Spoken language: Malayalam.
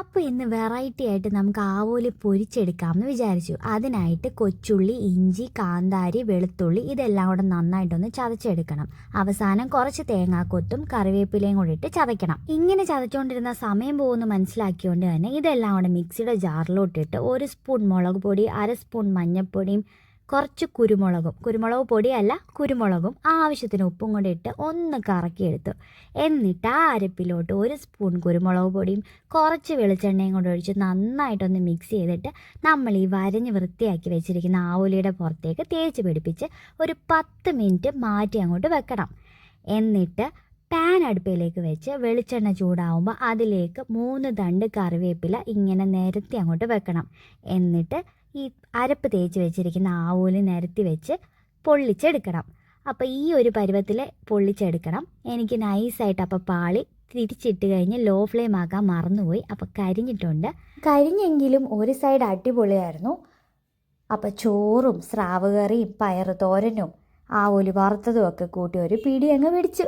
അപ്പോൾ ഇന്ന് വെറൈറ്റി ആയിട്ട് നമുക്ക് ആവോലി പൊരിച്ചെടുക്കാമെന്ന് വിചാരിച്ചു. അതിനായിട്ട് കൊച്ചുള്ളി ഇഞ്ചി കാന്താരി വെളുത്തുള്ളി ഇതെല്ലാം കൂടെ നന്നായിട്ടൊന്ന് ചതച്ചെടുക്കണം. അവസാനം കുറച്ച് തേങ്ങാക്കൊത്തും കറിവേപ്പിലയും കൂടി ഇട്ട് ചതയ്ക്കണം. ഇങ്ങനെ ചതച്ചുകൊണ്ടിരുന്ന സമയം പോകുന്നു മനസ്സിലാക്കിയോണ്ട് തന്നെ ഇതെല്ലാം കൂടെ മിക്സിയുടെ ജാറിലോട്ടിട്ട് ഒരു സ്പൂൺ മുളക് പൊടി അര സ്പൂൺ മഞ്ഞൾപ്പൊടിയും കുറച്ച് കുരുമുളകും കുരുമുളക് പൊടിയല്ല കുരുമുളകും ആവശ്യത്തിന് ഉപ്പും കൊണ്ട് ഇട്ട് ഒന്ന് കറക്കിയെടുത്തു. എന്നിട്ട് ആ അരപ്പിലോട്ട് ഒരു സ്പൂൺ കുരുമുളക് പൊടിയും കുറച്ച് വെളിച്ചെണ്ണയും കൊണ്ട് ഒഴിച്ച് നന്നായിട്ടൊന്ന് മിക്സ് ചെയ്തിട്ട് നമ്മൾ ഈ വരഞ്ഞ് വൃത്തിയാക്കി വെച്ചിരിക്കുന്ന ആവോലിയുടെ പുറത്തേക്ക് തേച്ച് പിടിപ്പിച്ച് ഒരു പത്ത് മിനിറ്റ് മാറ്റി അങ്ങോട്ട് വെക്കണം. എന്നിട്ട് പാൻ അടുപ്പിലേക്ക് വെച്ച് വെളിച്ചെണ്ണ ചൂടാവുമ്പോൾ അതിലേക്ക് മൂന്ന് തണ്ട് കറിവേപ്പില ഇങ്ങനെ നിരത്തി അങ്ങോട്ട് വെക്കണം. എന്നിട്ട് ഈ അരപ്പ് തേച്ച് വെച്ചിരിക്കുന്ന ആവൂൽ നിരത്തി വെച്ച് പൊള്ളിച്ചെടുക്കണം. അപ്പോൾ ഈ ഒരു പരുവത്തിൽ പൊള്ളിച്ചെടുക്കണം. എനിക്ക് നൈസായിട്ട് അപ്പോൾ പാളി തിരിച്ചിട്ട് കഴിഞ്ഞ് ലോ ഫ്ലെയിം ആക്കാൻ മറന്നുപോയി. അപ്പോൾ കരിഞ്ഞിട്ടുണ്ട്. കരിഞ്ഞെങ്കിലും ഒരു സൈഡ് അടിപൊളിയായിരുന്നു. അപ്പോൾ ചോറും സ്രാവ് കറിയും പയറ് തോരനും ആവോലി വറുത്തതും ഒക്കെ കൂട്ടി ഒരു പിടി അങ്ങ് പിടിച്ചു.